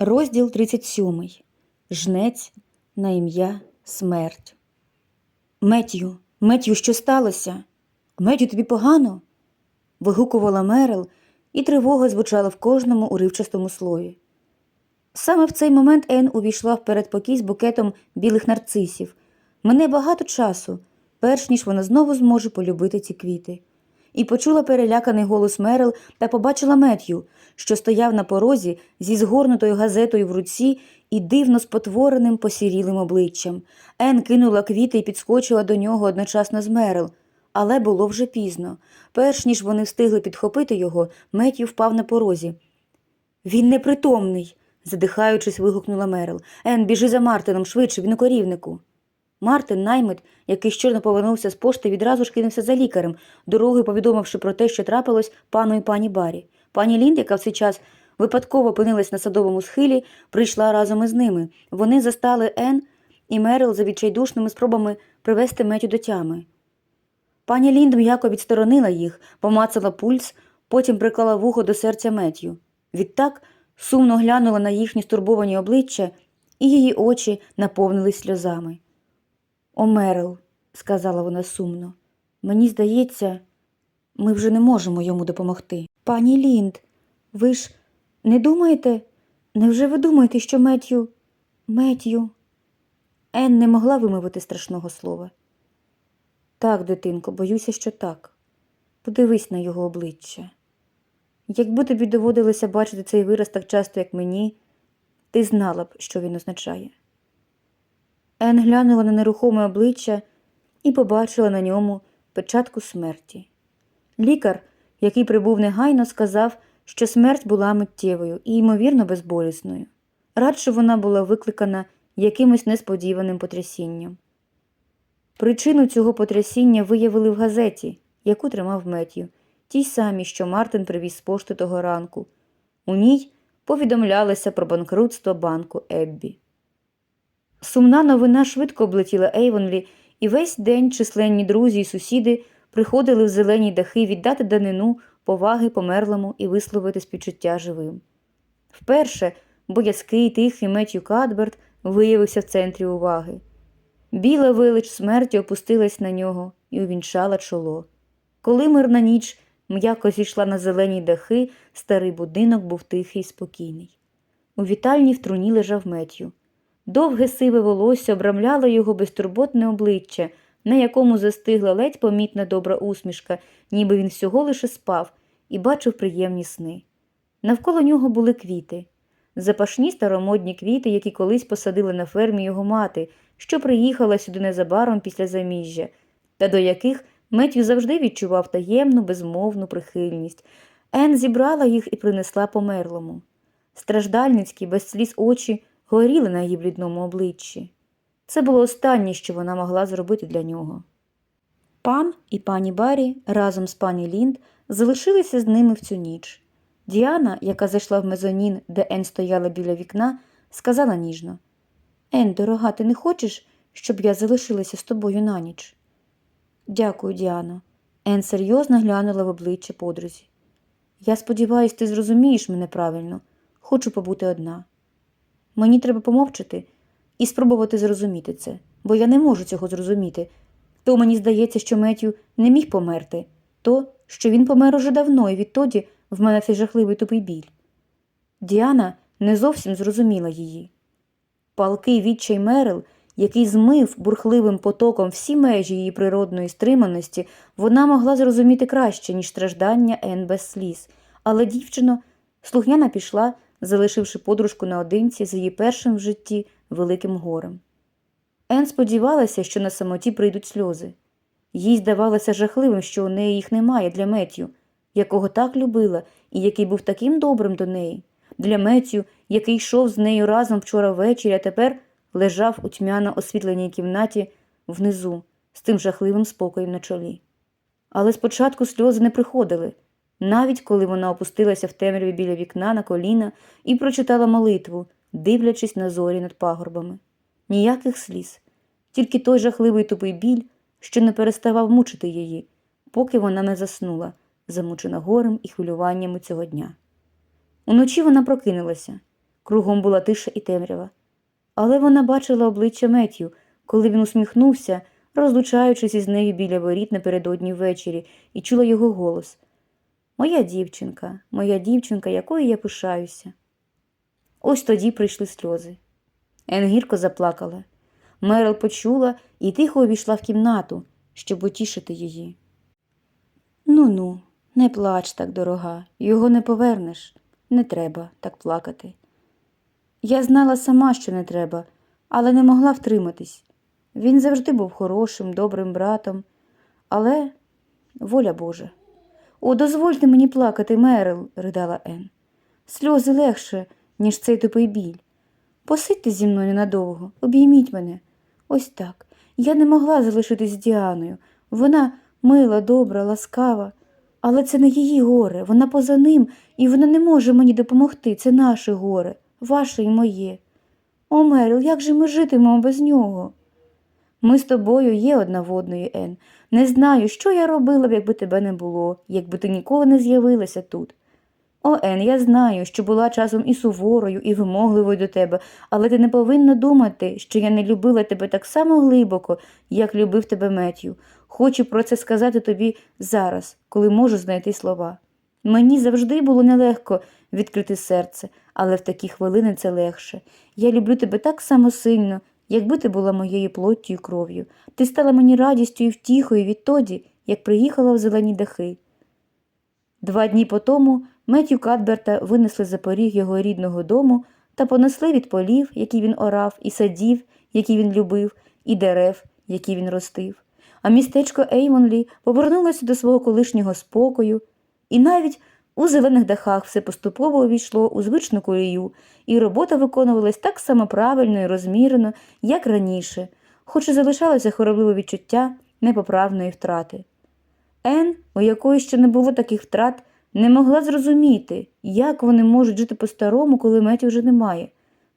Розділ 37. Жнець на ім'я Смерть. Меттю, Меттю, що сталося? Меттю, тобі погано? вигукувала Мерил, і тривога звучала в кожному уривчастому слові. Саме в цей момент Ен увійшла в передпокій з букетом білих нарцисів. Мине багато часу, перш ніж вона знову зможе полюбити ці квіти. І почула переляканий голос Мерил та побачила Меттю, що стояв на порозі зі згорнутою газетою в руці і дивно спотвореним посірілим обличчям. Ен кинула квіти і підскочила до нього одночасно з Мерил. Але було вже пізно. Перш ніж вони встигли підхопити його, Меттю впав на порозі. Він непритомний, задихаючись, вигукнула Мерил. Ен, біжи за Мартином, швидше, він у корівнику. Мартин, наймит, який щойно повернувся з пошти, відразу ж кинувся за лікарем, дорогою повідомивши про те, що трапилось пану і пані Барі. Пані Лінд, яка в цей час випадково опинилась на садовому схилі, прийшла разом із ними. Вони застали Ен і Мерил за відчайдушними спробами привести Метю до тями. Пані Лінд м'яко відсторонила їх, помацала пульс, потім приклала вухо до серця Меттю. Відтак сумно глянула на їхні стурбовані обличчя, і її очі наповнились сльозами. О, Мерил, сказала вона сумно, мені здається, ми вже не можемо йому допомогти. Пані Лінд, ви ж не думаєте? Невже ви думаєте, що Меттю... Меттю... Ен не могла вимовити страшного слова. Так, дитинко, боюся, що так. Подивись на його обличчя. Якби тобі доводилося бачити цей вираз так часто, як мені, ти знала б, що він означає. Ен глянула на нерухоме обличчя і побачила на ньому печатку смерті. Лікар, який прибув негайно, сказав, що смерть була миттєвою і, ймовірно, безболісною. Радше вона була викликана якимось несподіваним потрясінням. Причину цього потрясіння виявили в газеті, яку тримав Меттю, тій самій, що Мартин привіз з пошти того ранку. У ній повідомлялося про банкрутство банку Еббі. Сумна новина швидко облетіла Ейвонлі, і весь день численні друзі і сусіди приходили в зелені дахи віддати данину поваги померлому і висловити співчуття живим. Вперше боязкий тихий Меттю Кадберт виявився в центрі уваги. Біла велич смерті опустилась на нього і увінчала чоло. Коли мирна ніч м'яко зійшла на зелені дахи, старий будинок був тихий і спокійний. У вітальні в труні лежав Меттю. Довге сиве волосся обрамляло його безтурботне обличчя, на якому застигла ледь помітна добра усмішка, ніби він всього лише спав і бачив приємні сни. Навколо нього були квіти, запашні старомодні квіти, які колись посадили на фермі його мати, що приїхала сюди незабаром після заміжжя, та до яких Меттю завжди відчував таємну, безмовну прихильність. Ен зібрала їх і принесла померлому. Страждальницькі, без сліз очі горіли на її блідному обличчі. Це було останнє, що вона могла зробити для нього. Пан і пані Барі разом з пані Лінд залишилися з ними в цю ніч. Діана, яка зайшла в мезонін, де Ен стояла біля вікна, сказала ніжно Ен, дорога, ти не хочеш, щоб я залишилася з тобою на ніч? Дякую, Діано. Ен серйозно глянула в обличчя подрузі. Я сподіваюся, ти зрозумієш мене правильно. Хочу побути одна. Мені треба помовчати і спробувати зрозуміти це, бо я не можу цього зрозуміти. То мені здається, що Меттю не міг померти, то, що він помер уже давно, і відтоді в мене цей жахливий тупий біль. Діана не зовсім зрозуміла її. Палкий відчай Мерил, який змив бурхливим потоком всі межі її природної стриманості, вона могла зрозуміти краще, ніж страждання Ен без сліз, але дівчина слухняна пішла, залишивши подружку наодинці з її першим в житті великим горем. Ен сподівалася, що на самоті прийдуть сльози. Їй здавалося жахливим, що у неї їх немає для Меттю, якого так любила і який був таким добрим до неї, для Меттю, який йшов з нею разом вчора ввечері, а тепер лежав у тьмяно освітленій кімнаті внизу з тим жахливим спокоєм на чолі. Але спочатку сльози не приходили, навіть коли вона опустилася в темряві біля вікна на коліна і прочитала молитву, дивлячись на зорі над пагорбами. Ніяких сліз, тільки той жахливий тупий біль, що не переставав мучити її, поки вона не заснула, замучена горем і хвилюваннями цього дня. Уночі вона прокинулася. Кругом була тиша і темрява. Але вона бачила обличчя Меттю, коли він усміхнувся, розлучаючись із нею біля воріт напередодні ввечері, і чула його голос. Моя дівчинка, моя дівчинка, якою я пишаюся. Ось тоді прийшли сльози. Ен гірко заплакала. Мерил почула і тихо увійшла в кімнату, щоб утішити її. Ну ну, не плач так, дорога, його не повернеш. Не треба так плакати. Я знала сама, що не треба, але не могла втриматись. Він завжди був хорошим, добрим братом, але воля Божа. О, дозвольте мені плакати, Мерил, ридала Ен. Сльози легше, ніж цей тупий біль. Посидьте зі мною ненадовго, обійміть мене. Ось так. Я не могла залишитись з Діаною. Вона мила, добра, ласкава. Але це не її горе, вона поза ним, і вона не може мені допомогти. Це наше горе, ваше і моє. О, Мерил, як же ми житимемо без нього? Ми з тобою є одна в одної, Ен. Не знаю, що я робила б, якби тебе не було, якби ти ніколи не з'явилася тут. О, Ен, я знаю, що була часом і суворою, і вимогливою до тебе, але ти не повинна думати, що я не любила тебе так само глибоко, як любив тебе Меттю. Хочу про це сказати тобі зараз, коли можу знайти слова. Мені завжди було нелегко відкрити серце, але в такі хвилини це легше. Я люблю тебе так само сильно, якби ти була моєю плоттю і кров'ю. Ти стала мені радістю і втіхою відтоді, як приїхала в зелені дахи. Два дні по тому Меттю Кадберта винесли за поріг його рідного дому та понесли від полів, які він орав, і садів, які він любив, і дерев, які він ростив. А містечко Еймонлі повернулося до свого колишнього спокою, і навіть у зелених дахах все поступово увійшло у звичну колію, і робота виконувалась так само правильно і розмірено, як раніше, хоч і залишалося хоробливе відчуття непоправної втрати. Ен, у якої ще не було таких втрат, не могла зрозуміти, як вони можуть жити по-старому, коли меті вже немає.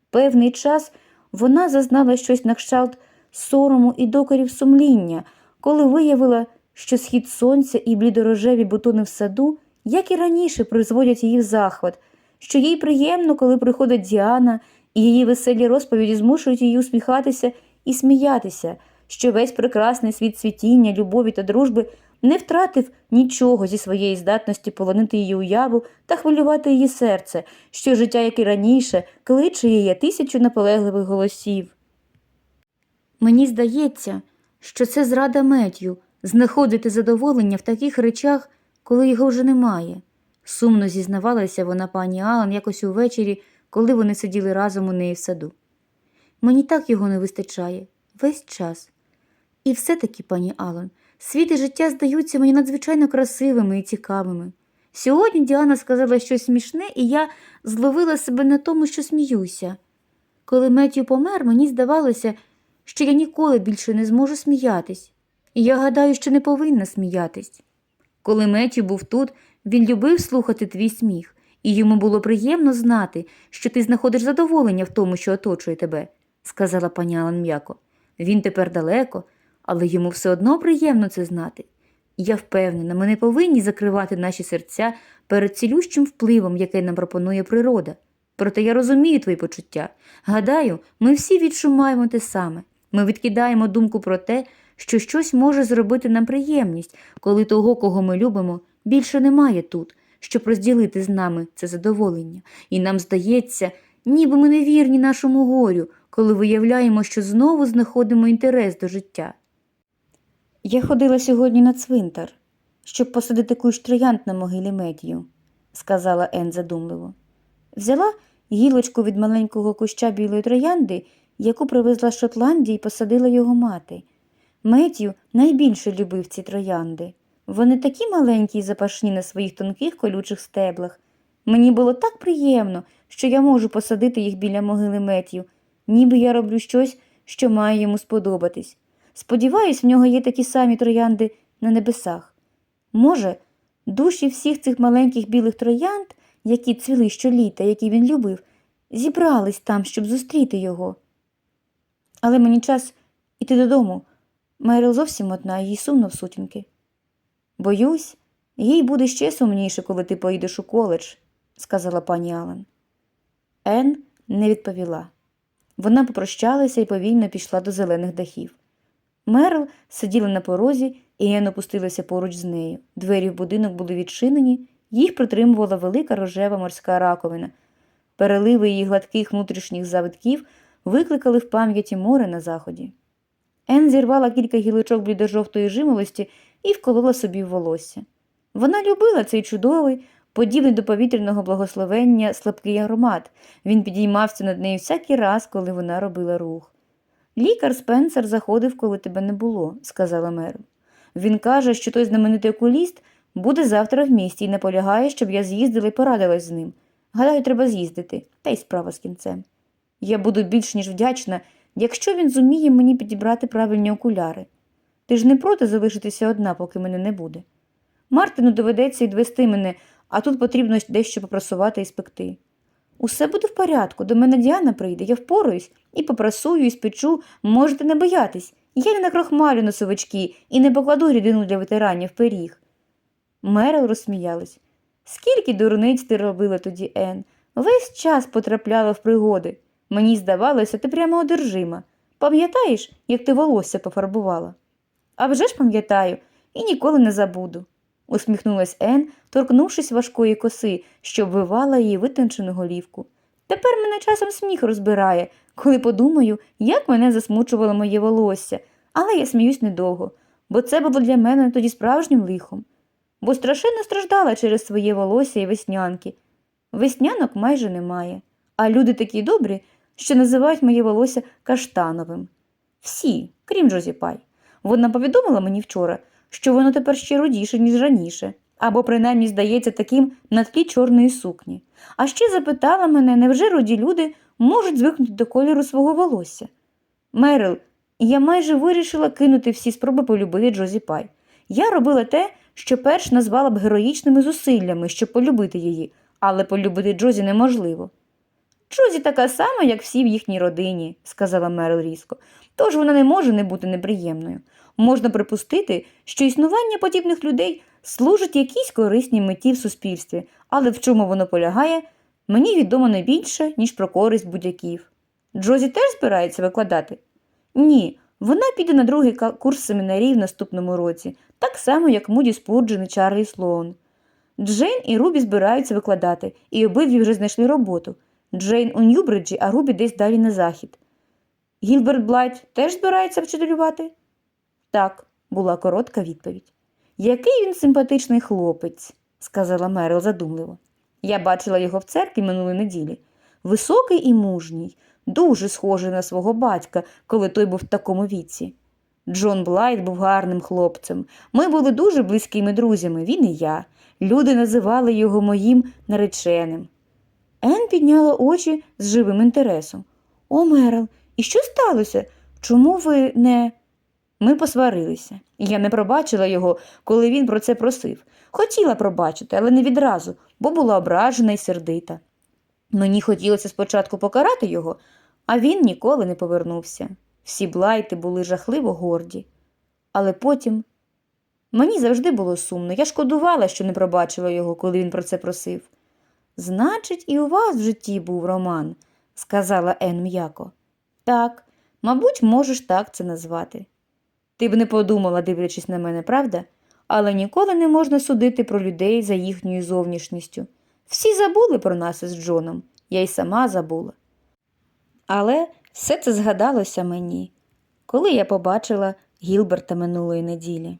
Певний час вона зазнала щось на кшталт сорому і докорів сумління, коли виявила, що схід сонця і блідорожеві бутони в саду, як і раніше, призводять її в захват, що їй приємно, коли приходить Діана, і її веселі розповіді змушують її усміхатися і сміятися, що весь прекрасний світ цвітіння, любові та дружби не втратив нічого зі своєї здатності полонити її уяву та хвилювати її серце, що життя, як і раніше, кличе її тисячу наполегливих голосів. Мені здається, що це зрада Меттю знаходити задоволення в таких речах, коли його вже немає. Сумно зізнавалася вона пані Алан якось увечері, коли вони сиділи разом у неї в саду. Мені так його не вистачає весь час. І все-таки, пані Алан, світ і життя здаються мені надзвичайно красивими і цікавими. Сьогодні Діана сказала щось смішне, і я зловила себе на тому, що сміюся. Коли Меттю помер, мені здавалося, що я ніколи більше не зможу сміятись. І я гадаю, що не повинна сміятись. Коли Меттю був тут, він любив слухати твій сміх, і йому було приємно знати, що ти знаходиш задоволення в тому, що оточує тебе, сказала пані Алан м'яко. Він тепер далеко, але йому все одно приємно це знати. Я впевнена, ми не повинні закривати наші серця перед цілющим впливом, який нам пропонує природа. Проте я розумію твої почуття. Гадаю, ми всі відчуваємо те саме. Ми відкидаємо думку про те, що щось може зробити нам приємність, коли того, кого ми любимо, більше немає тут, щоб розділити з нами це задоволення. І нам здається, ніби ми не вірні нашому горю, коли виявляємо, що знову знаходимо інтерес до життя. Я ходила сьогодні на цвинтар, щоб посадити кущ троянд на могилі Медію, сказала Ен задумливо. Взяла гілочку від маленького куща білої троянди, яку привезла з Шотландії і посадила його мати. Меттю найбільше любив ці троянди. Вони такі маленькі і запашні на своїх тонких колючих стеблах. Мені було так приємно, що я можу посадити їх біля могили Меттю, ніби я роблю щось, що має йому сподобатись. Сподіваюсь, в нього є такі самі троянди на небесах. Може, душі всіх цих маленьких білих троянд, які цвіли щоліта, які він любив, зібрались там, щоб зустріти його. Але мені час іти додому. Мерил зовсім одна, їй сумно в сутінки. Боюсь, їй буде ще сумніше, коли ти поїдеш у коледж, сказала пані Алан. Ен не відповіла. Вона попрощалася і повільно пішла до зелених дахів. Мерл сиділа на порозі, і Ен опустилася поруч з нею. Двері в будинок були відчинені, їх притримувала велика рожева морська раковина. Переливи її гладких внутрішніх завитків викликали в пам'яті море на заході. Ен зірвала кілька гілочок блідожовтої жимолості і вколола собі в волосся. Вона любила цей чудовий, подібний до повітряного благословення слабкий аромат. Він підіймався над нею всякий раз, коли вона робила рух. Лікар Спенсер заходив, коли тебе не було, сказала Мерл. Він каже, що той знаменитий окуліст буде завтра в місті і наполягає, щоб я з'їздила і порадилась з ним. Гадаю, треба з'їздити, та й справа з кінцем. Я буду більш ніж вдячна, якщо він зуміє мені підібрати правильні окуляри. Ти ж не проти залишитися одна, поки мене не буде. Мартину доведеться відвести мене, а тут потрібно дещо попрасувати і спекти. Усе буде в порядку, до мене Діана прийде, я впораюсь і попрасую, і спечу, можете не боятись. Я не накрохмалю носовички і не покладу рідину для ветеранів пиріг. Мерил розсміялась. Скільки дурниць ти робила тоді, Ен? Весь час потрапляла в пригоди. Мені здавалося, ти прямо одержима. Пам'ятаєш, як ти волосся пофарбувала? «А вже ж пам'ятаю, і ніколи не забуду, усміхнулась Ен, торкнувшись важкої коси, що обвивала її витончену голівку. Тепер мене часом сміх розбирає, коли подумаю, як мене засмучувало моє волосся, але я сміюсь недовго, бо це було для мене тоді справжнім лихом. Бо страшенно страждала через своє волосся і веснянки. Веснянок майже немає, а люди такі добрі, що називають моє волосся каштановим. Всі, крім Джозі Пай. Вона повідомила мені вчора, що воно тепер ще рудіше, ніж раніше, або принаймні здається таким на тлі чорної сукні. А ще запитала мене, невже руді люди можуть звикнути до кольору свого волосся. Мерил, я майже вирішила кинути всі спроби полюбити Джозі Пай. Я робила те, що перш назвала б героїчними зусиллями, щоб полюбити її, але полюбити Джозі неможливо. Джозі така сама, як всі в їхній родині, сказала Мерил різко, тож вона не може не бути неприємною. Можна припустити, що існування подібних людей служить якійсь корисній меті в суспільстві, але в чому воно полягає, мені відомо не більше, ніж про користь будь-яків. Джозі теж збирається викладати? Ні, вона піде на другий курс семінарії в наступному році, так само, як Муді Спурджен і Чарлі Слоун. Джейн і Рубі збираються викладати, і обидві вже знайшли роботу. Джейн у Ньюбриджі, а Рубі десь далі на захід. Гілберт Блайт теж збирається вчителювати? Так, була коротка відповідь. Який він симпатичний хлопець, сказала Мерил задумливо. Я бачила його в церкві минулої неділі. Високий і мужній, дуже схожий на свого батька, коли той був в такому віці. Джон Блайт був гарним хлопцем. Ми були дуже близькими друзями, він і я. Люди називали його моїм нареченим. Ен підняла очі з живим інтересом. О, Мерил, і що сталося? Чому ви не. Ми посварилися. Я не пробачила його, коли він про це просив. Хотіла пробачити, але не відразу, бо була ображена і сердита. Мені хотілося спочатку покарати його, а він ніколи не повернувся. Всі блайти були жахливо горді. Але потім мені завжди було сумно. Я шкодувала, що не пробачила його, коли він про це просив. Значить, і у вас в житті був роман, сказала Ен м'яко. Так, мабуть, можеш так це назвати. Ти б не подумала, дивлячись на мене, правда? Але ніколи не можна судити про людей за їхньою зовнішністю. Всі забули про нас із Джоном, я й сама забула. Але все це згадалося мені, коли я побачила Гілберта минулої неділі.